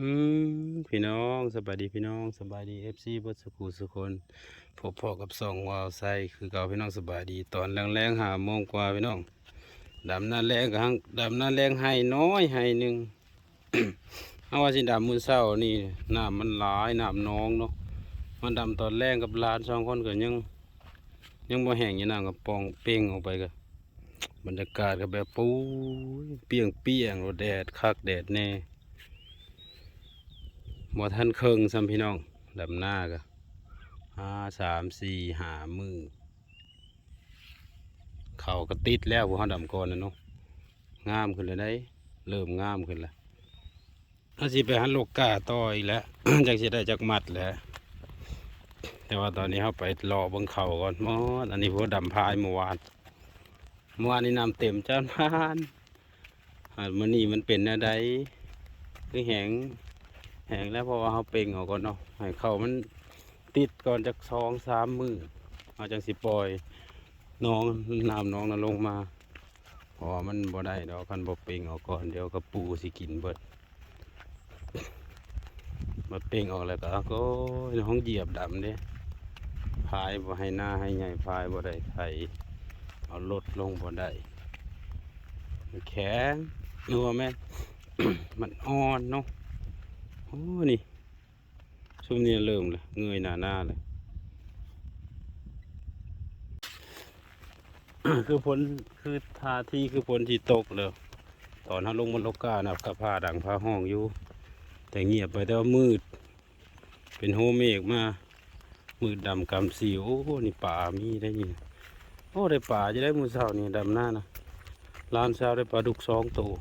อืมพี่น้องสบายดีพี่น้องสบายดีเอฟซีบดสุขุสุคนพบพอกับสองวาวไซคือเก่าพี่น้องสบายดี ตอนแรงๆหาโมงกว่าพี่น้องดำหน้าแรงกับดำหน้าแรงให้น้อยให้หนึ่งเอาว่าสิดำมือเศร้านี่น้ำมันหลายน้ำน้องเนาะมันดำตอนแรงกับหลานสองคนก็ยัง ยังบ่แห้งอยู่น้ำกับปองเป้งออกไปก็บรรยากาศก็แบบปูเปียงเปียงรถแดดคักแดดแน่ บ่ท่านเคิงซ้ำพี่น้องดำหน้าก็ห้าสามสี่หามือเขาก็ติดแล้วพวกเขาดำก่อนนะเนาะงามขึ้นเลยได้ เริ่มงามขึ้นแล้วอาสิไปหันโลกกาต่ออีกแล้วจากสิได้จากมัดแล้ว แต่ว่าตอนนี้เขาไปรอบังเขาก่อนมอดอันนี้พวกดำพายเมื่อวานเมื่อวานนี้น้ำเต็มจานพานอันมันนี่มันเป็นอะไรคือแหง แห้งแล้วเพราะว่าเขาเป่งออกก่อนเนาะให้เขามันติดก่อนจากสองสามมือเอาจังสิปล่อยน้องน้ำน้องน่ะลงมาพราะว่ามันบ่ได้ดอกคันบ่เป่งออกก่อนเดี๋ยวกระปูสิกินเบิดมาเป่งออกแล้วก็ก็ห้องเหยียบดำเด้พายบ่ให้หน้าให้ใหญ่พายบ่ได้ไถเอารถลงบ่ได้แข็งนัวแม่มันอ่อนเนาะ โอ้นี่ช่วงนี้เริ่มเลยเงยหน้าหน้าเลยคือผลคือทาที่คือผลที่ตกเลยตอนเขาลงบนลกานะกระพาดังพาห้องอยู่ แต่เงียบไปแต่ว่ามืด เป็นโฮเมกมามืดดำกำสีโอ้นี่ป่ามีได้ยินโอ้ได้ป่าจะได้มือเสานี่ดำหน้านะลานเสาได้ปลาดุกสองตัว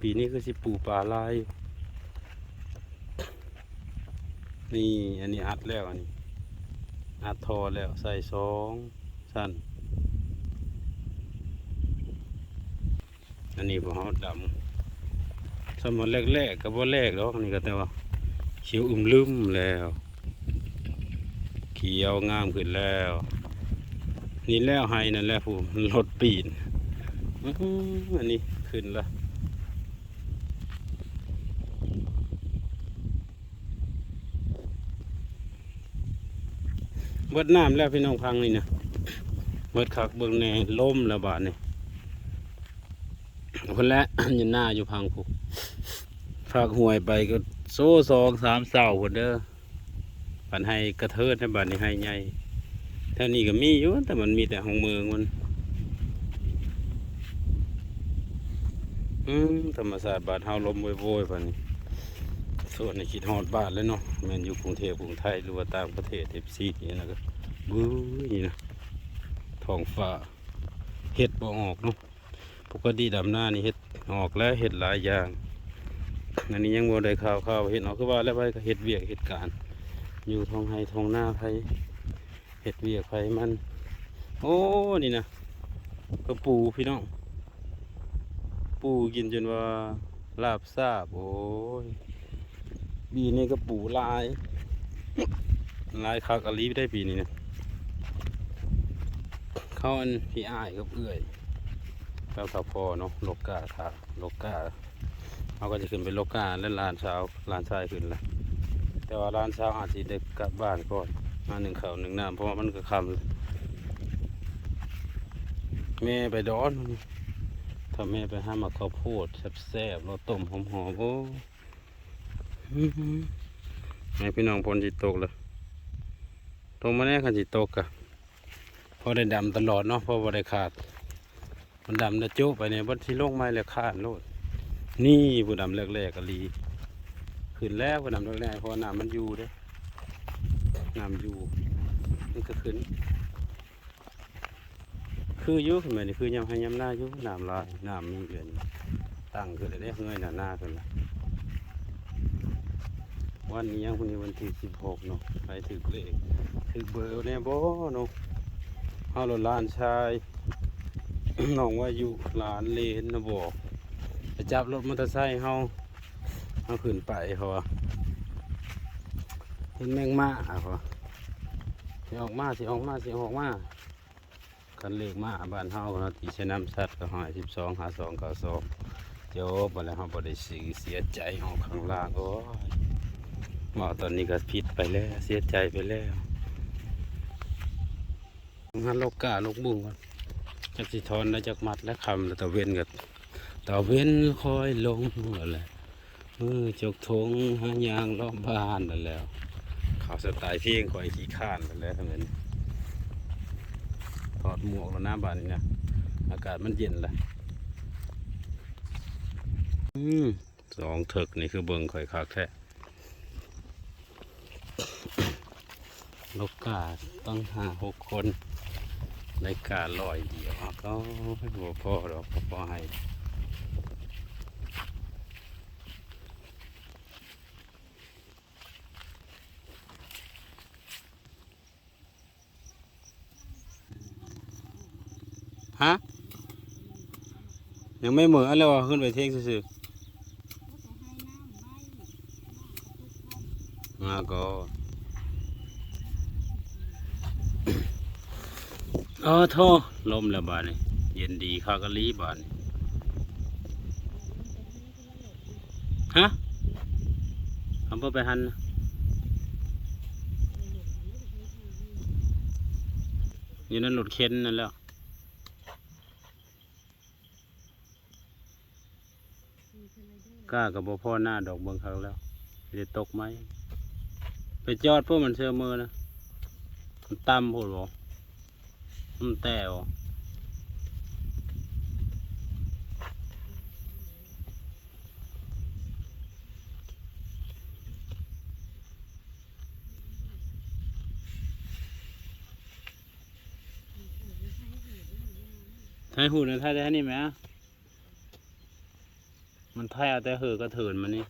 ปีนี้ก็สิปูป่าลายอยู่ นี่อันนี้อัดแล้วอันนี้ อัดทอแล้วใส่สองสั้นอันนี้พวกเขาดำสมัยแรกๆก็บ่แรกหรอกนี่ก็แต่ว่าเขียวอึมลืมแล้ว เขียวงามขึ้นแล้ว นี่แล้วให้นั่นแหละผู้รถปีนอันนี้ขึ้นละ บิดน้ำแล้วพี่น้องพังนี่นะเบิดคักเบิ่งแหน่ล่มแล้วบาดนี่คนละยันหน้าอยู่พังผูกฝากห่วยไปก็โซ่สองสามเสาคนเด้อปันให้กระเทิดให้บาดนี่ให้ใหญ่แท่านี้ก็มีอยู่แต่มันมีแต่ของเมืองมันอืมธรรมศาสตร์บาดเฮาลมโวยๆปานนี้ ส่วนในคิดฮอดบ้านแล้วเนาะแมนอยู่กรุงเทพกรุงไทยหรือว่าต่างประเทศเอฟซีนี่นะก็บื้นี่นะท้องฟ้าเห็ดบ่ออกเนาะปกติดำหน้านี่เห็ดออกแล้วเห็ดหลายอย่างอันนี้ยังบ่ได้ข่าวข่าวเห็ดออกคือว่าแล้วไปก็เห็ดเวียกเห็ดการอยู่ท้องไห้ท้องหน้าไผเห็ดเวียกไผมัน โอ้นี่นะกระปูพี่น้องปูกินจนว่าลาบซาบโอ้ย ปีนี้ก็ปูลาย ลายคักอลีได้ปีนี้เนี่ยเข้าอันพี่อ้ายกับเอื้อยแล้วสาวพอเนาะโลกาครับโลกาเขาก็จะขึ้นไปโลกาแล้วลานเช้าลานชายขึ้นละแต่ว่าลานเช้าอาจจะได้กลับบ้านก่อนมาหนึ่งเขาหนึ่งน้ำเพราะว่ามันก็คำแม่ไปดอนถ้าแม่ไปห้ามาข้าวโพดแซ่บๆแล้วต้มหอมๆโอ้ ให้พี่น้องพลจิตตกเลยตรงมาแน่ขันจิตตกอะเพราะได้ดำตลอดเนาะเพราะว่ได้ขาด มันดำนะโจ้ไปเนี่ยวันที่โลงไม้เลยขาดโลด นี่ผู้ดำแรกๆกะลีขึ้นแล้วผู้ดำแรกๆเพราะว่าน้ำมันอยู่เด้น้ำอยู่มันก็ขึ้น คือยุขึ้นมานี่คือยำให้ยำหน้ายุน้ำลายน้ำมีเกินตั้งขึ้นเลยได้เงยหน้าหน้าขึ้นละ วันนี้ยังวันนี้วันที่สิบหกเนาะไปถึกเลขถึกเบอร์เนี่ยบ่เนาะเฮาโลดหลานชายน้องว่าอยู่หลานเลนนะบอกไปจับรถมอเตอร์ไซค์เฮาเฮาขึ้นไปเขาเห็นแมงมาเขาสิออกมาสิออกมาสิออกมาคันเลขมาบ้านเฮาเนาะที่ชน้ำสัตว์ก็หอยสิบสองหาสองเก้าสองที่จบมาแล้วเราบ่ได้สิเสียใจเฮาข้างล่างโอ้ย ว่าตอนนี้ก็ผิดไปแล้วเสียใจไปแล้วงั้นโลกกาโลกบุ้งก่อนจักสิทอนแล้วจักมัดแล้วคำแล้วตะเวนก็ตะเวนคอยลงอะไรมือจกทงหายางรอบบ้านนั่นแล้วเขาวสไตล์เพลงคอยขี้ข้านนั่นแล้วทั้งนั้นถอดหมวกแล้วหน้าบ้านนี่นะอากาศมันเย็นละอืมสองเถิกนี่คือเบิงข่อยคักแท้ ลกกาต้องหาหกคนในกาลอยเดียวอะก็ไม่พอพอหรอกพอให้ฮะยังไม่เหมือนเลยว่ะขึ้นไปเที่ยงซื่อๆมาก็ ออโทลมแล้วบาดนี่เย็นดีข้ากะลีบาดนี่ฮะเอาเพื่อไปหันนะอยู่นั่นหลุดเข็นนั่นแล้วกล้ากับบ่พ่อหน้าดอกเบิ่งเขาแล้วจะตกไหม ไปจอดพวกมันเชื่อมือนะมันต่ำพูดบ่ มันแต่บ่ไทยหูนะไทยได้นี่ไหมมันไทยเอาแต่เหอะก็เถินมันนี่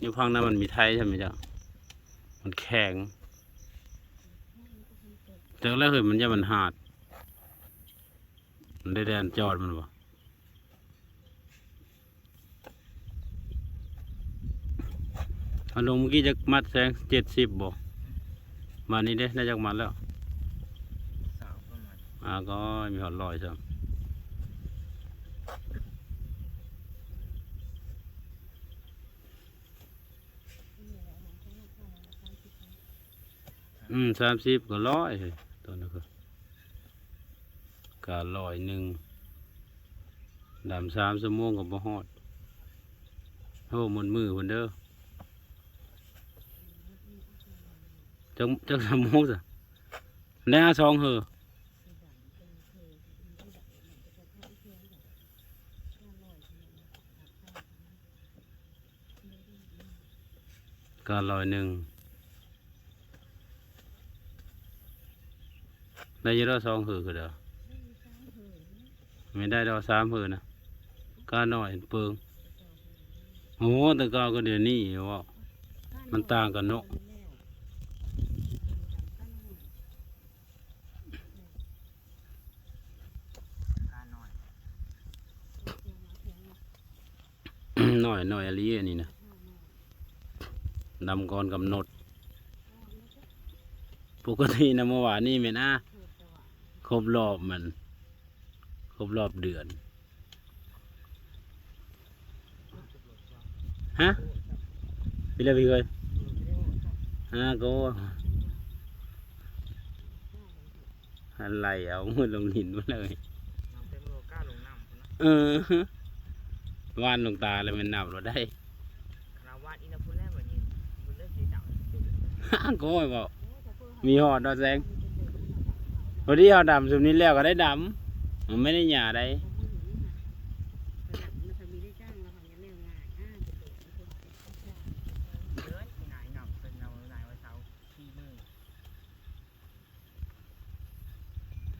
อยู่พังนั้นมันมีไทยใช่ไหมจ๊ะมันแข็งแต่แล้วเหยมันจะมันหาด ได้แดนจอดมันวะเอาลเมื่อกี้จะมัดแสงเจ็ดสิบบ่มานี้เด้ได้จากมัดแล้วอ่าก็มีหอดลอยใช่อืมสามสิบก็ร้อยเฮ้ยตัวนั้นก็ การ้อยหนึ่งดำสามสมงกับบ่ฮอดโอ้หมันมือคนเด้อจังจังสมงสิแน่สองเหอก็ร้อยหนึ่งได้อยี่เราสองหือก็เด้อ ไม่ได้เราสามหือนะก็หน่อยเปิงโอ้แต่ก็ก็เดี๋ยวนี้ว่ามันต่างกันเนาะกหน่อยหน่อยอะไรนนี้นะนำก่อนกำหนด ปกตินะเมื่อวานนี่แม่นะครบรอบมัน บรอบเดือน ฮะพี่เลยพี่เคยฮะก็อะไรเอามือลงหินมาเลยน้ำเต็มโลก้าลงน้ำพุ่นนะเออวานลงตาเลยมันนับเราได้คณะวาดอินทพุ่นแล้วแบบนี้มันเลิกสีดำฮะก็ไม่บอกมีหอดดอกแสงพอดีเอาดำสุดนี้แล้วก็ได้ดำ มันไม่ได้หย่าได้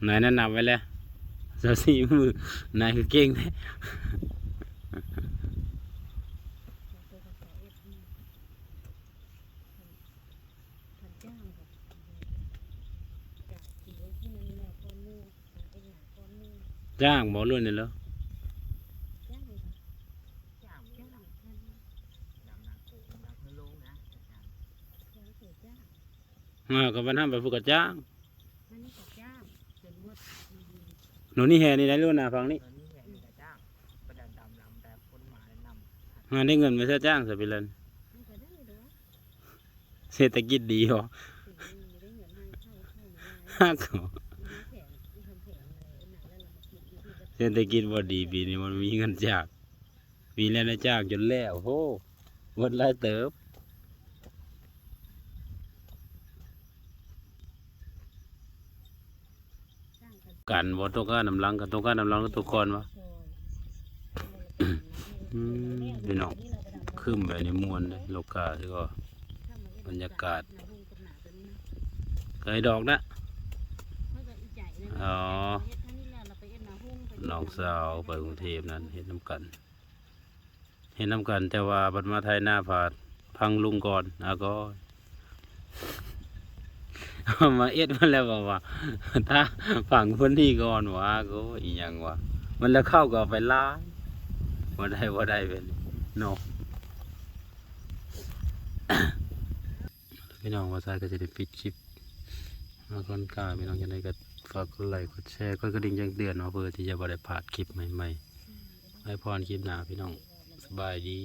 นายนั่นนับไว้แล้วสาวสี่มือนายคือเก่งแท้ จ้างบอกรุ่นนี่แล้วจ้างไม่ดำดำหนักกูดำเพื่อลงนะจ้างอ่ากับวันนั้นไปฝึกกับจ้างหนูนี่แฮนี่ได้รุ่นนะฟังนี่ตอนนี้แหวนนี่ก็จ้างประดับดำลำแบบคนหมางานได้เงินมาเสียจ้างสิพี่เลนมันก็ได้เด้อเศรษฐกิจดีเหรอถึงมันได้เงินให้เข้าเข้ามาฮักเหรอ เศรษฐกิจบ่ดีปีนี้มันมีเงินจากปีแล้วนะจากจนแล้วโหหมดหลายเติบสร้างกันกันบ่ต้องการน้ำลังกันต้องการน้ำลังก็ตัวก่อนวะซอยอืมพี่น้องคืมแบบนี้ม่วนเลยโลกาที่ก็บรรยากาศหน้าหุ้มกับหน้าตัวนี้นะไกลดอกนะมันก็อีใจเลยนะอ๋ น้องสาวไปกรุงเทพนั่นเห็นน้ำกัน เห็นน้ำกัน แต่ว่าบัดมาไทยหน้าผาดพังลุงก่อนอาก็มาเอ็ดมาแล้วบอกว่าถ้าฝังพื้นที่ก่อนวะก็อีหยังวะมันแล้วเข้าก็ไปล้าว่าได้ว่าได้เป็นนาะพี่น้องว่าซายก็จะได้ปิดคลิปมาก่อนกล้าพี่น้องจะได้ก็ ฝากกดไลค์กดแชร์กดกระดิ่งแจ้งเตือนเนาะเพื่อที่จะบ่ได้พลาดคลิปใหม่ๆให้พรคลิปหน้าพี่น้องสบายดี